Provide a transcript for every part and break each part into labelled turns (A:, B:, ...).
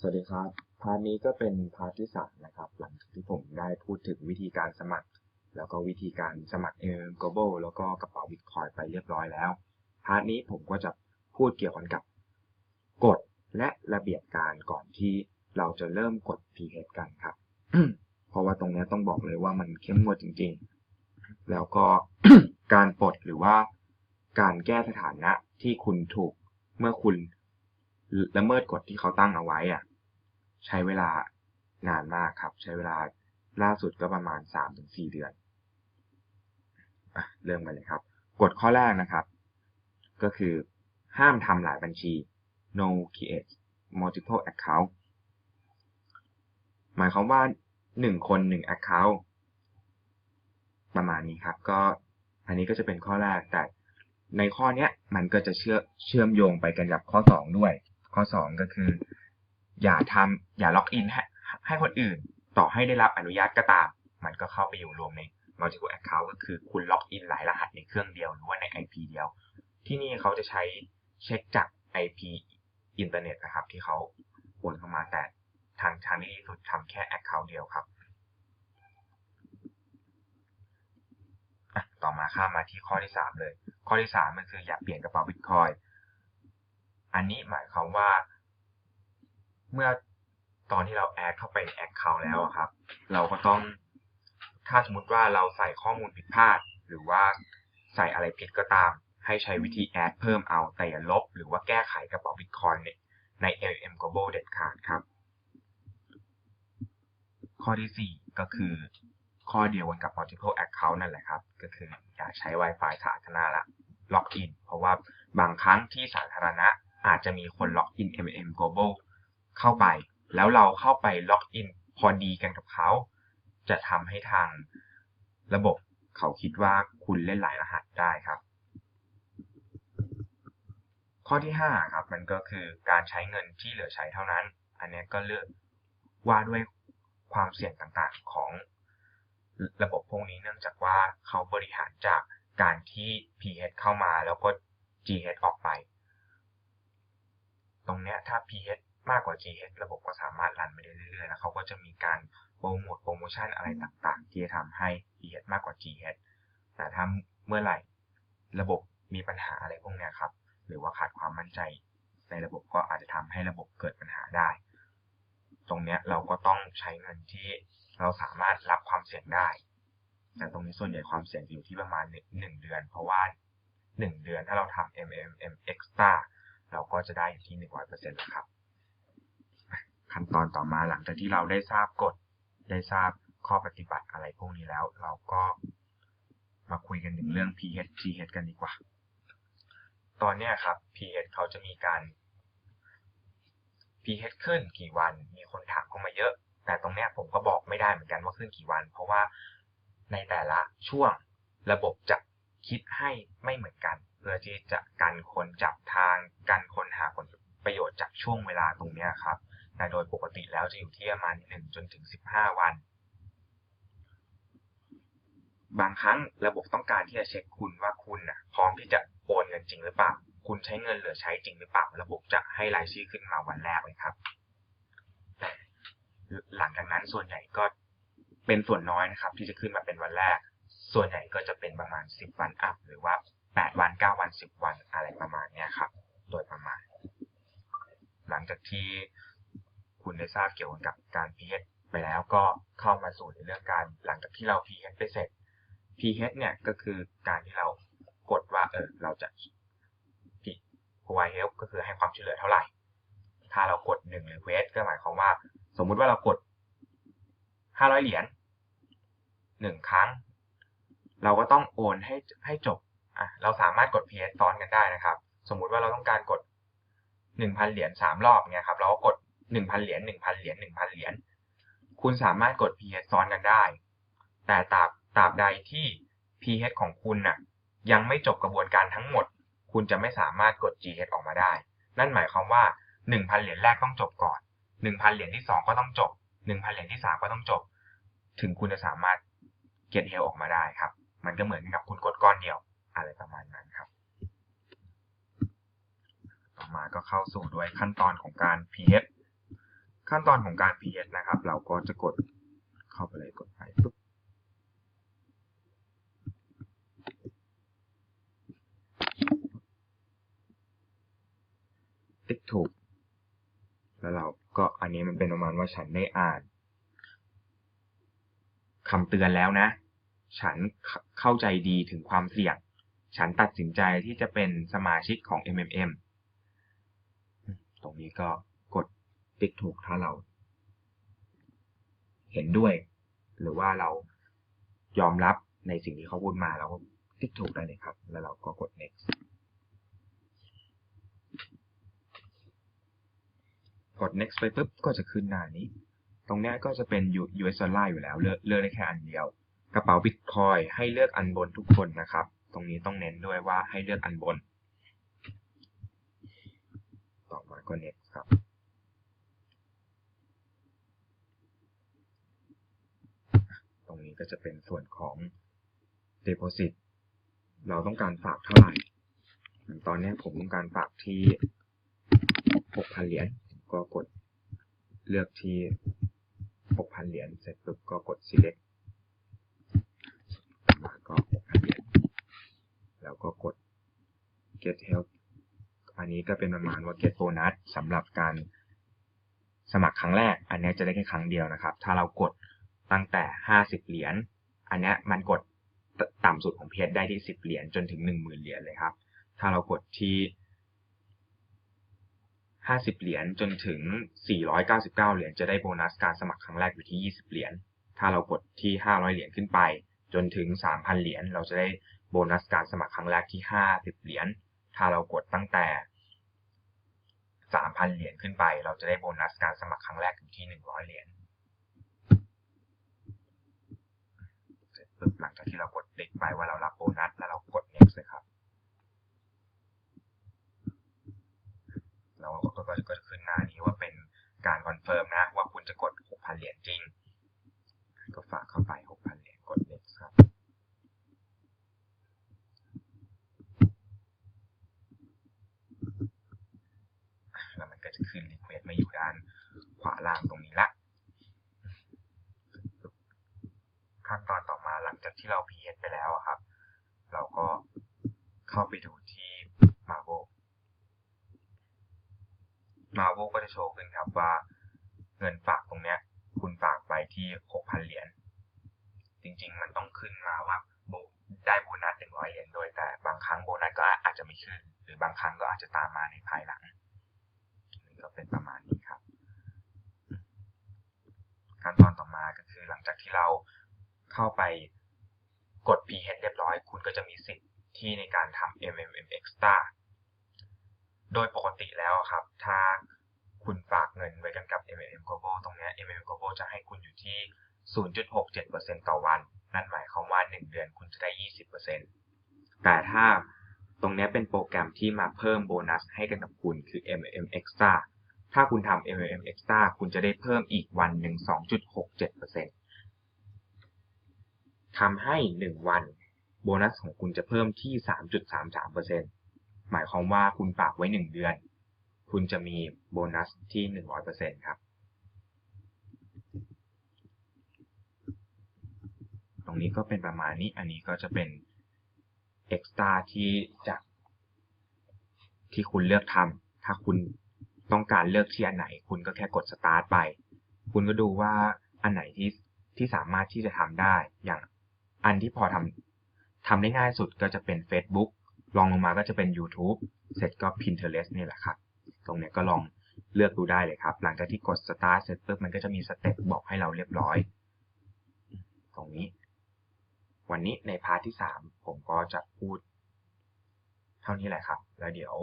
A: สวัสดีครับ พาร์ทนี้ก็เป็นพาร์ทที่สามนะครับ หลังจากที่ผมได้พูดถึงวิธีการสมัคร แล้วก็วิธีการสมัครเอ m Global แล้วก็กระเป๋า Bitcoin ไปเรียบร้อยแล้ว พาร์ทนี้ผมก็จะพูดเกี่ยวกันกับกฎและระเบียบการก่อนที่เราจะเริ่มกด PH กันครับ เพราะว่าตรงนี้ต้องบอกเลยว่ามันเข้มงวดจริง ๆ แล้วก็การปลดหรือว่าการแก้สถานะที่คุณถูกเมื่อคุณ ละเมิดกฎที่เขาตั้งเอาไว้อะใช้เวลานานมากครับ ใช้เวลาล่าสุดก็ประมาณ 3-4 เดือนอะเริ่มกันเลยครับ กฎข้อแรกนะครับ ก็คือห้ามทำหลายบัญชี no create multiple account หมายความว่า 1 คน 1 account ประมาณนี้ครับก็อันนี้ก็จะเป็นข้อแรกแต่ในข้อนี้มันก็จะเชื่อเชื่อมโยงไปกันกับข้อ 2 ด้วย ข้อ 2 ก็คือ อย่าทำอย่าล็อกอินให้ให้คนอื่น ต่อให้ได้รับอนุญาตก็ตาม มันก็เข้าไปอยู่รวมใน multiple account ก็คือคุณล็อกอินหลายรหัสในเครื่องเดียวหรือว่าใน IP เดียว ที่นี่เขาจะใช้เช็คจาก IP อินเทอร์เน็ตนะครับ ที่เขาโอนเข้ามาแต่ทางทางที่ดีสุดทำแค่ account เดียวครับต่อมาข้ามมาที่ข้อที่ 3 เลย ข้อที่ 3 มันคืออย่าเปลี่ยนกระเป๋าบิตคอย อันนี้หมายความว่า เมื่อตอนที่เราแอดเข้าไปใน account แล้วครับ เราก็ต้องถ้าสมมติว่าเราใส่ข้อมูลผิดพลาด หรือว่าใส่อะไรผิดก็ตาม ให้ใช้วิธีแอดเพิ่มเอาแต่อย่าลบ หรือว่าแก้ไขกระเป๋าบิตคอยในใน LM Global เด็ดขาดครับ ข้อที่ 4 ก็คือ ข้อเดียวกันกับ multiple account นั่นแหละครับ ก็คืออย่าใช้ Wi-Fi สาธารณะละล็อกอินเพราะว่าบางครั้งที่สาธารณะ อาจจะมีคนล็อกอิน MM Global เข้าไป แล้วเราเข้าไปล็อกอินพอดีกันกับเขา จะทำให้ทางระบบเขาคิดว่าคุณเล่นหลายรหัสได้ครับ ข้อที่ 5 ครับ มันก็คือการใช้เงินที่เหลือใช้เท่านั้น อันนี้ก็เลือกว่าด้วยความเสี่ยงต่างๆของระบบพวกนี้เนื่องจากว่าเขาบริหารจากการที่ pH เข้ามาแล้วก็ GH ออกไป เนี้ยถ้า pH มากกว่า GH ระบบก็สามารถรันไปได้เรื่อยๆ แล้วเขาก็จะมีการโปรโมทโปรโมชั่นอะไรต่างๆ ที่จะทำให้ pH มากกว่า GH แต่ถ้าเมื่อไหร่ระบบมีปัญหาอะไรพวกนี้ครับ หรือว่าขาดความมั่นใจในระบบก็อาจจะทำให้ระบบเกิดปัญหาได้ ตรงนี้เราก็ต้องใช้เงินที่เราสามารถรับความเสี่ยงได้ แต่ตรงนี้ส่วนใหญ่ความเสี่ยงอยู่ที่ประมาณหนึ่งเดือน เพราะว่าหนึ่งเดือนถ้าเราทำ MMM extra เราก็จะได้อยู่ที่หนึ่งร้อยเปอร์เซ็นต์แล้วครับ ขั้นตอนต่อมาหลังจากที่เราได้ทราบกฎ ได้ทราบข้อปฏิบัติอะไรพวกนี้แล้ว เราก็มาคุยกันถึงเรื่อง pH pH กันดีกว่า ตอนนี้ครับ pH เขาจะมีการ pH ขึ้นกี่วัน มีคนถามเข้ามาเยอะ แต่ตรงเนี้ยผมก็บอกไม่ได้เหมือนกันว่าขึ้นกี่วัน เพราะว่าในแต่ละช่วงระบบจะคิดให้ไม่เหมือนกัน พื่อที่จะกันคนจับทางกันคนหาผลประโยชน์จากช่วงเวลาตรงนี้ครับแต่โดยปกติแล้วจะอยู่ที่ประมาณ1จนถึง 15 วัน บางครั้งระบบต้องการที่จะเช็คคุณว่าคุณนะพร้อมที่จะโอนเงินจริงหรือเปล่า คุณใช้เงินเหลือใช้จริงหรือเปล่า ระบบจะให้รายชื่อขึ้นมาวันแรกเลยครับแต่หลังจากนั้นส่วนใหญ่ก็เป็นส่วนน้อยนะครับ ที่จะขึ้นมาเป็นวันแรก ส่วนใหญ่ก็จะเป็นประมาณ 10 วันอัพหรือว่า 8 วัน 9 วัน 10 วันอะไรประมาณนี้ครับ โดยประมาณ หลังจากที่คุณได้ทราบเกี่ยวกับการ pH ไปแล้วก็เข้ามาสู่ในเรื่องการหลังจากที่เรา pH ไปเสร็จ pH เนี่ยก็คือการที่เรากดว่าเออเราจะ provide help ก็คือให้ความช่วยเหลือเท่าไหร่ ถ้าเรากด1 request ก็หมายความว่า สมมุติว่าเรากด 500 เหรียญ1ครั้ง เราก็ต้องโอนให้ให้จบ อะเราสามารถกด pH ซ้อนกันได้นะครับ สมมุติว่าเราต้องการกด 1,000 เหรียญ3รอบเนี่ยครับเราก็กด 1,000 เหรียญ1,000 เหรียญ1,000 เหรียญคุณสามารถกด pH ซ้อนกันได้ แต่ตราบตราบใดที่ pH ของคุณน่ะยังไม่จบกระบวนการทั้งหมด คุณจะไม่สามารถกด GH ออกมาได้ นั่นหมายความว่า 1,000 เหรียญแรกต้องจบก่อน 1,000 เหรียญที่ 2 ก็ต้องจบ 1,000 เหรียญที่ 3 ก็ต้องจบ ถึงคุณจะสามารถ get help ออกมาได้ครับ มันก็เหมือนกับคุณกดก้อนเดียว อะไรประมาณนั้นครับ ต่อมาก็เข้าสู่ด้วยขั้นตอนของการ pH ขั้นตอนของการ PS นะครับ เราก็จะกดเข้าไปเลยกดไปปุ๊บติ๊กถูก แล้วเราก็อันนี้มันเป็นประมาณว่าฉันได้อ่านคำเตือนแล้วนะ ฉันเข้าใจดีถึงความเสี่ยง ฉันตัดสินใจที่จะเป็นสมาชิกของ MMM ตรงนี้ก็กดติ๊กถูกถ้าเรา เห็นด้วย หรือว่าเรายอมรับในสิ่งที่เขาพูดมาเราก็ติ๊กถูกได้เลยครับ แล้วเราก็กด next กด next ไปปุ๊บก็จะขึ้นหน้านี้ ตรงนี้ก็จะเป็น US dollar อยู่แล้ว เลือกเลือกได้แค่อันเดียว กระเป๋า Bitcoin ให้เลือกอันบนทุกคนนะครับ ตรงนี้ต้องเน้นด้วยว่าให้เลือกอันบน ต่อมาก็ next ครับ ตรงนี้ก็จะเป็นส่วนของ deposit เราต้องการฝากเท่าไหร่ ตอนนี้ผมต้องการฝากที่ 6,000 เหรียญ ก็กดเลือกที่ 6,000 เหรียญ เสร็จปุ๊บก็กด select มาก็ 6,000 เหรียญ แล้วก็กด get help อันนี้ก็เป็นประมาณว่า get bonus สำหรับการสมัครครั้งแรก อันนี้จะได้แค่ครั้งเดียวนะครับ ถ้าเรากดตั้งแต่ 50 เหรียญ อันนี้มันกดต่ำสุดของเพจได้ที่ 10 เหรียญจนถึง 10,000 เหรียญเลยครับ ถ้าเรากดที่ 50 เหรียญจนถึง 499 เหรียญจะได้โบนัสการสมัครครั้งแรกอยู่ที่ 20 เหรียญ ถ้าเรากดที่ 500 เหรียญขึ้นไป จนถึง 3,000 เหรียญเราจะได้ โบนัสการสมัครครั้งแรกที่ 50 เหรียญ ถ้าเรากดตั้งแต่ 3,000 เหรียญขึ้นไป เราจะได้โบนัสการสมัครครั้งแรกอยู่ที่ 100 เหรียญเสร็จปุ๊บหลังจากที่เรากดติ๊กไปว่าเรารับโบนัสแล้วเรากด next เลยครับแล้วก็ก็จะขึ้นหน้านี้ว่าเป็นการคอนเฟิร์มนะว่าคุณจะกด 6,000 เหรียญจริง ก็ฝากเข้าไป 6,000 เหรียญกด next ครับ แล้วมันก็จะ ขึ้น request มาอยู่ด้านขวาล่างตรงนี้ละขั้นตอนต่อมาหลังจากที่เรา PS ไปแล้วครับ เราก็เข้าไปดูที่ Marvel Marvel ก็จะโชว์ขึ้นครับว่าเงินฝากตรงเนี้ยคุณฝากไปที่ 6,000 เหรียญ จริงๆ มันต้องขึ้นมาว่าได้โบนัส 100 เหรียญโดยแต่บางครั้งโบนัสก็อาจจะไม่ขึ้น หรือบางครั้งก็อาจจะตามมาในภายหลัง ก็เป็นประมาณนี้ครับ ขั้นตอนต่อมาก็คือหลังจากที่เราเข้าไปกด PH เรียบร้อย คุณก็จะมีสิทธิ์ที่ในการทำ MMM Extra โดยปกติแล้วครับ ถ้าคุณฝากเงินไว้กันกับ MMM Global ตรงนี้ MMM Global จะให้คุณอยู่ที่ 0.67%ต่อวัน นั่นหมายความว่า 1 เดือนคุณจะได้ 20%แต่ถ้า รงนี้เป็นโปรแกรมที่มาเพิ่มโบนัสให้กันกับคุณคือ MMM Extra ถ้าคุณทำ MMM Extra คุณจะได้เพิ่มอีกวันหนึ่ง 2.67%ทำให้ 1 วันโบนัสของคุณจะเพิ่มที่ 3.33%หมายความว่าคุณฝากไว้ 1 เดือน คุณจะมีโบนัสที่ 100%ครับ ตรงนี้ก็เป็นประมาณนี้ อันนี้ก็จะเป็น extra ที่จากที่คุณเลือกทำถ้าคุณต้องการเลือกที่อันไหน คุณก็แค่กด start ไป คุณก็ดูว่าอันไหนที่ที่สามารถที่จะทำได้ อย่างอันที่พอทำทำได้ง่ายสุดก็จะเป็น Facebook ลองลงมาก็จะเป็น YouTube เสร็จก็ Pinterest นี่แหละครับ ตรงนี้ก็ลองเลือกดูได้เลยครับ หลังจากที่กด start เสร็จปุ๊บมันก็จะมีสเต็ปบอกให้เราเรียบร้อย ตรงนี้ วันนี้ในพาร์ทที่ 3 ผมก็จะพูด เท่านี้แหละครับ แล้วเดี๋ยว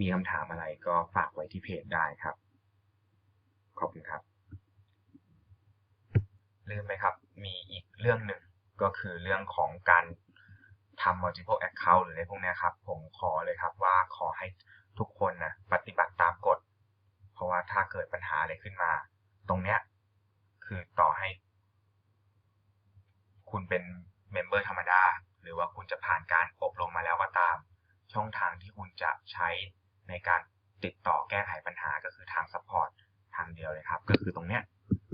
A: มีคำถามอะไรก็ฝากไว้ที่เพจได้ครับ ขอบคุณครับ ลืมไหมครับ มีอีกเรื่องหนึ่งก็คือเรื่องของการทำ multiple account หรืออะไรพวกนี้ครับ ผมขอเลยครับว่าขอให้ทุกคนนะปฏิบัติตามกฎ เพราะว่าถ้าเกิดปัญหาอะไรขึ้นมา ตรงเนี้ยคือต่อให้ คุณเป็นเมมเบอร์ธรรมดา หรือว่าคุณจะผ่านการอบรมมาแล้วก็ตาม ช่องทางที่คุณจะใช้ในการติดต่อแก้ไขปัญหาก็คือทางซัพพอร์ตทางเดียวเลยครับ ก็คือตรงเนี้ย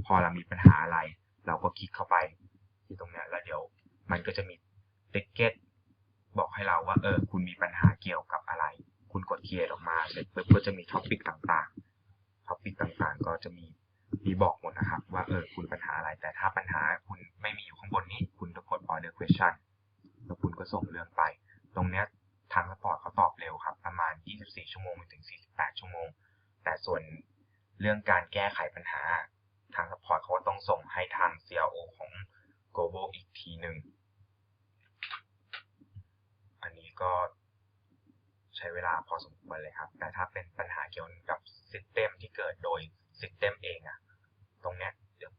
A: พอเรามีปัญหาอะไร เราก็คลิกเข้าไปที่ตรงเนี้ยแล้วเดี๋ยวมันก็จะมีติ๊กเก็ตบอกให้เราว่าเออคุณมีปัญหาเกี่ยวกับอะไร คุณกดเคลียร์ออกมาเสร็จปุ๊บก็จะมีท็อปิกต่างๆท็อปิกต่างๆ ก็จะมี มีบอกหมดนะครับ ว่าเออคุณปัญหาอะไร แต่ถ้าปัญหาคุณไม่มีอยู่ข้างบนนี้ คุณก็กด order question แล้วคุณก็ส่งเรื่องไป ตรงเนี้ยทางสปอร์ตเขาตอบเร็วครับ ประมาณ 24 ชั่วโมงถึง 48 ชั่วโมง แต่ส่วนเรื่องการแก้ไขปัญหา ทางสปอร์ตเขาก็ต้องส่งให้ทาง CRO ของ Global อีกทีหนึ่ง อันนี้ก็ใช้เวลาพอสมควรเลยครับ แต่ถ้าเป็นปัญหาเกี่ยวกับซิสเต็มที่เกิดโดย ซิสเต็มเองอะตรงเนี้ยเดี๋ยว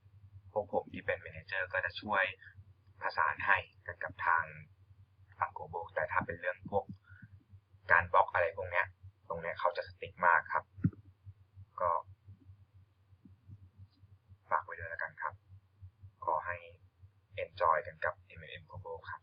A: พวกผมที่เป็น Manager ก็จะช่วยประสานให้กันกับทางฝั่ง Global แต่ถ้าเป็นเรื่องพวกการบล็อกอะไรพวกเนี้ย ตรงเนี้ยเขาจะสติ๊กมากครับ ก็ฝากไว้ด้วยแล้วกันครับ ขอให้ enjoy กันกับ MLM Global ครับ